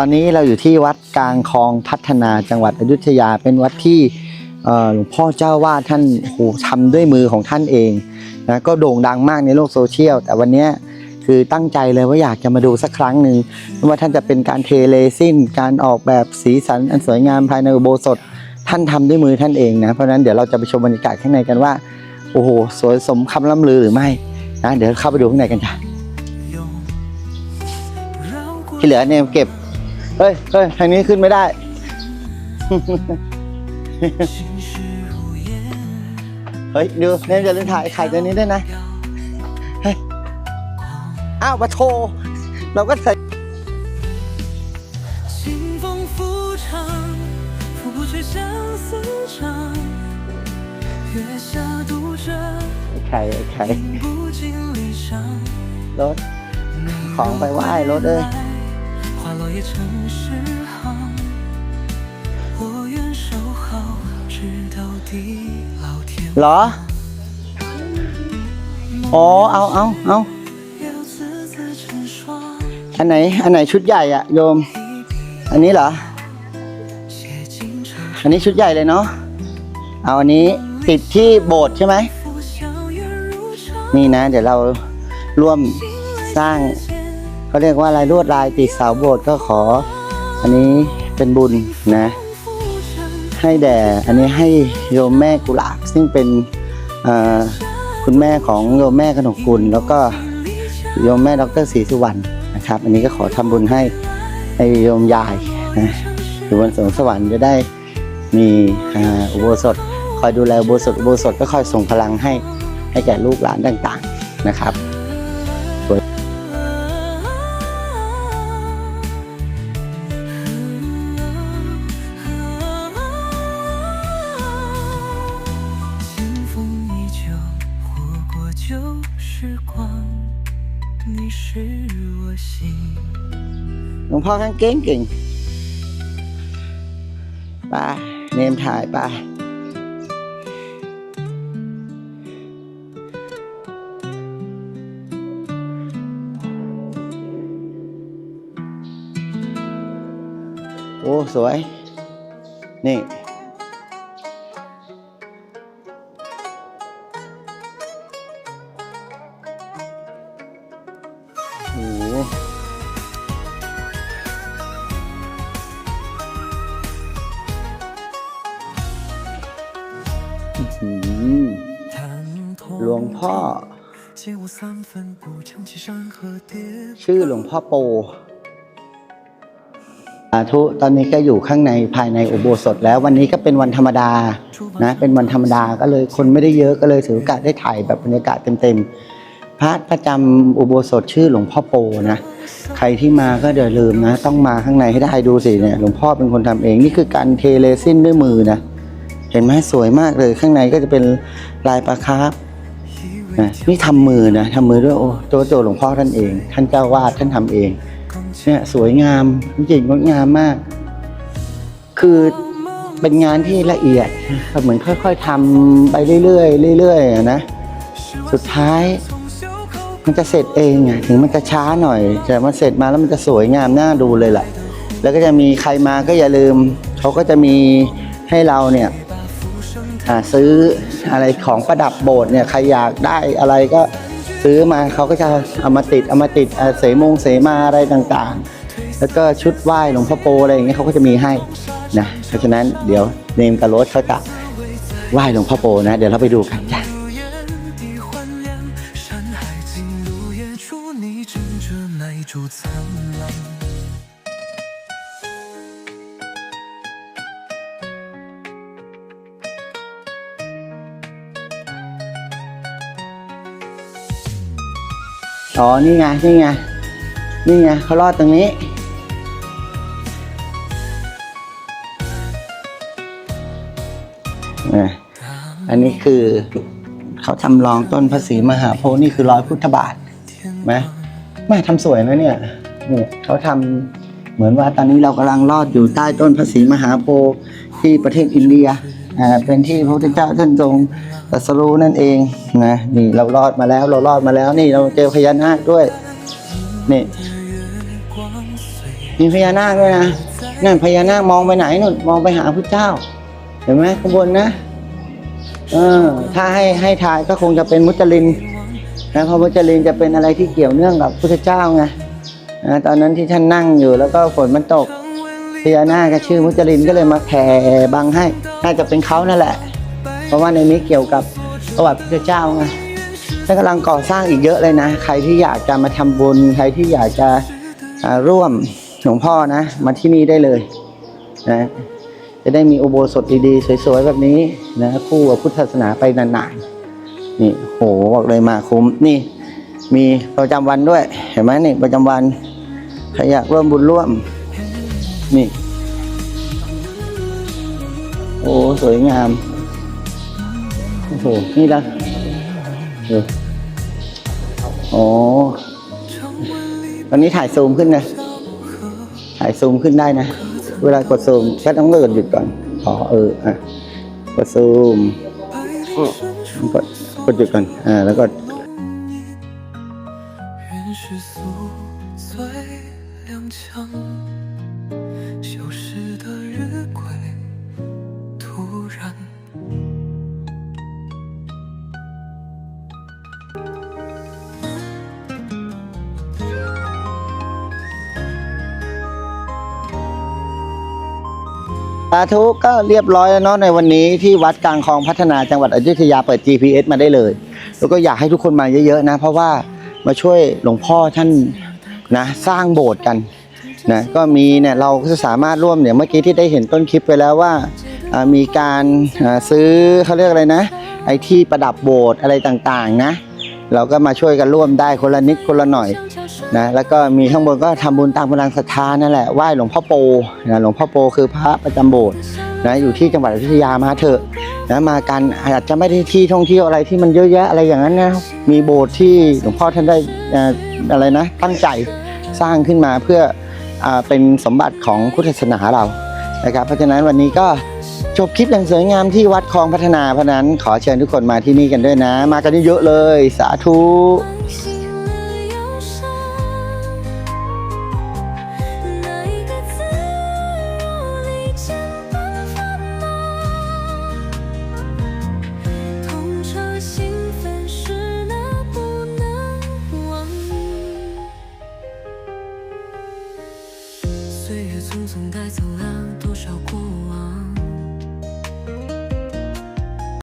ตอนนี้เราอยู่ที่วัดกลางคลองพัฒนาจังหวัดอยุธยาเป็นวัดที่ หลวงพ่อเจ้าวาดท่านโหทำด้วยมือของท่านเองนะก็โด่งดังมากในโลกโซเชียล แต่วันนี้คือตั้งใจเลยว่าอยากจะมาดูสักครั้งหนึ่งว่าท่านจะเป็นการเทเลซินการออกแบบสีสันอันสวยงามภายในอุโบสถท่านทำด้วยมือท่านเองนะเพราะฉะนั้นเดี๋ยวเราจะไปชมบรรยากาศข้างในกันว่าโอ้โหสวยสมคำล่ำลือหรือไม่นะเดี๋ยวเข้าไปดูข้างในกันจ้ะที่เหลือเนี่ยเก็บเฮ้ยเฮ้ยทางนี้ขึ้นไม่ได้ เฮ้ยดูเล่นจะเล่นถ่ายถ่ายตัวนี้ได้วยนะอ้าวมาโชว์เราก็ใส่ไอ้ไข่ไข่รถของไปไหว้รถเอ้ย หรอ อ๋อ เอาเอาเอาอันไหน อันไหนชุดใหญ่อะโยม อันนี้เหรอ อันนี้ชุดใหญ่เลยเนาะ เอาอันนี้ติดที่โบสถ์ใช่ไหม นี่นะ เดี๋ยวเราร่วมสร้างเขาเรียกว่าลายลวดลายติดเสาโบสถ์ก็ขอ อันนี้เป็นบุญนะ ให้แด่ อันนี้ให้โยมแม่กุหลาบซึ่งเป็นคุณแม่ของโยมแม่ขนมกุลแล้วก็โยมแม่ดรศรีสุวรรณนะครับ อันนี้ก็ขอทำบุญให้ให้โยมยายนะอยู่บนสวงสวรรค์จะได้มีอุโบสถ คอยดูแลอุโบสถอุโบสถก็คอยส่งพลังให้ให้แก่ลูกหลานต่าง ๆนะครับ หลวงพ่อข้างเก่งเก่งไปเนมถ่ายไปโอ้ สวย นี่ นี่หลวงพ่อ ชื่อหลวงพ่อโปสาธุตอนนี้ก็อยู่ข้างในภายในอุโบสถแล้ววันนี้ก็เป็นวันธรรมดานะ เป็นวันธรรมดาก็เลยคนไม่ได้เยอะก็เลยถือโอกาสได้ถ่ายแบบบรรยากาศเต็มๆ พระประจำอุโบสถชื่อหลวงพ่อโปนะ ใครที่มาก็อย่าลืมนะ ต้องมาข้างในให้ได้ดูสิเนี่ยหลวงพ่อเป็นคนทำเองนี่คือการเทเลซินด้วยมือนะ เห็นไหมสวยมากเลยข้างในก็จะเป็นลายปลาคาร์ฟนะนี่ทำมือนะทำมือด้วยโอ้โจโจหลวงพ่อท่านเอง ท่านเจ้าวาดท่านทำเองเนี่ยสวยงามจริงงดงามมาก คือเป็นงานที่ละเอียดเหมือนค่อย ๆทำไปเรื่อยๆเรื่อยๆนะสุดท้าย มันจะเสร็จเองอะถึงมันจะช้าหน่อย แต่มันเสร็จมาแล้วมันจะสวยงามน่าดูเลยแหละแล้วก็จะมีใครมาก็อย่าลืมเขาก็จะมีให้เราเนี่ยซื้ออะไรของประดับโบสถ์เนี่ยใครอยากได้อะไรก็ซื้อมาเขาก็จะเอามาติดเอามาติดเสมงเสมาอะไรต่างๆ แล้วก็ชุดไหว้หลวงพ่อโปอะไรอย่างเงี้ยเขาก็จะมีให้นะเพราะฉะนั้นเดี๋ยวเนมกับโรสเขาจะไหว้หลวงพ่อโปนะ เดี๋ยวเราไปดูกัน อ๋อ นี่ไง นี่ไง นี่ไงเขารอดตรงนี้ อันนี้คือเขาทำลองต้นพระศรีมหาโพธิ์นี่คือร้อยพุทธบาทไหมแม่ทำสวยนะเนี่ยนี่เขาทำเหมือนว่าตอนนี้เรากำลังลอดอยู่ใต้ต้นพระศรีมหาโพธิ์ที่ประเทศอินเดีย เป็นที่พระพุทธเจ้าท่านทรงตรัสรู้นั่นเองนะนี่เรารอดมาแล้วเรารอดมาแล้วนี่เราเจอพญานาคด้วยนี่มีพญานาคด้วยนะนั่นพญานาคมองไปไหนนู่นมองไปหาพระเจ้า เห็นไหมข้างบนนะเออถ้าให้ให้ทายก็คงจะเป็นมุจลินนะเพราะมุจลินจะเป็นอะไรที่เกี่ยวเนื่องกับพุทธเจ้าไงนะตอนนั้นที่ท่านนั่งอยู่แล้วก็ฝนมันตก พญานาคก็ชื่อมุจลินก็เลยมาแผ่บังให้ น่าจะเป็นเขานั่นแหละ เพราะว่าในนี้เกี่ยวกับประวัติพุทธเจ้าไงท่านกำลังก่อสร้างอีกเยอะเลยนะ ใครที่อยากจะมาทำบุญ ใครที่อยากจะร่วมหลวงพ่อนะ มาที่นี่ได้เลยนะจะได้มีอุโบสถดีๆ สวยๆ แบบนี้นะคู่กับพุทธศาสนาไปนานๆ นี่โหบอกเลยมาคุ้มนี่ มีประจำวันด้วย เห็นไหมนี่ประจำวันใครอยากร่วมบุญร่วม นี่ โอ้สวยงาม โอ้โห นี่ละเออโอ้ตอนนี้ถ่ายซูมขึ้นนะ ถ่ายซูมขึ้นได้นะ เวลากดซูมก็ต้องเลิกหยุดก่อนอ๋อเออ อะ กดซูมอืมกดกดหยุดก่อน อ่า แล้วก็ สาธุก็เรียบร้อยแล้วเนาะในวันนี้ที่วัดกลางคลองพัฒนาจังหวัดอยุธยาเปิด GPS มาได้เลย แล้วก็อยากให้ทุกคนมาเยอะๆนะ เพราะว่ามาช่วยหลวงพ่อท่านนะสร้างโบสถ์กันนะก็มีเนี่ยเราก็จะสามารถร่วมเนี่ยเมื่อกี้ที่ได้เห็นต้นคลิปไปแล้วว่ามีการซื้อเขาเรียกอะไรนะ ไอที่ประดับโบสถ์อะไรต่างๆนะ เราก็มาช่วยกันร่วมได้คนละนิดคนละหน่อย นะแล้วก็มีข้างบนก็ทำบุญตามกำลังศรัทธานั่นแหละไหว้หลวงพ่อโปนะหลวงพ่อโปคือพระประจำโบสถ์นะอยู่ที่จังหวัดอยุธยามาเถอะนะมากันอาจจะไม่ได้ที่ท่องเที่ยวอะไรที่มันเยอะแยะอะไรอย่างนั้นนะมีโบสถ์ที่หลวงพ่อท่านได้อ่ออะไรนะตั้งใจสร้างขึ้นมาเพื่ออาเป็นสมบัติของพุทธศาสนาเรานะครับเพราะฉะนั้นวันนี้ก็จบคลิปอย่างสวยงามที่วัดคลองพัฒนาเพราะฉะนั้นขอเชิญทุกคนมาที่นี่กันด้วยนะ มากันเยอะๆเลย สาธุ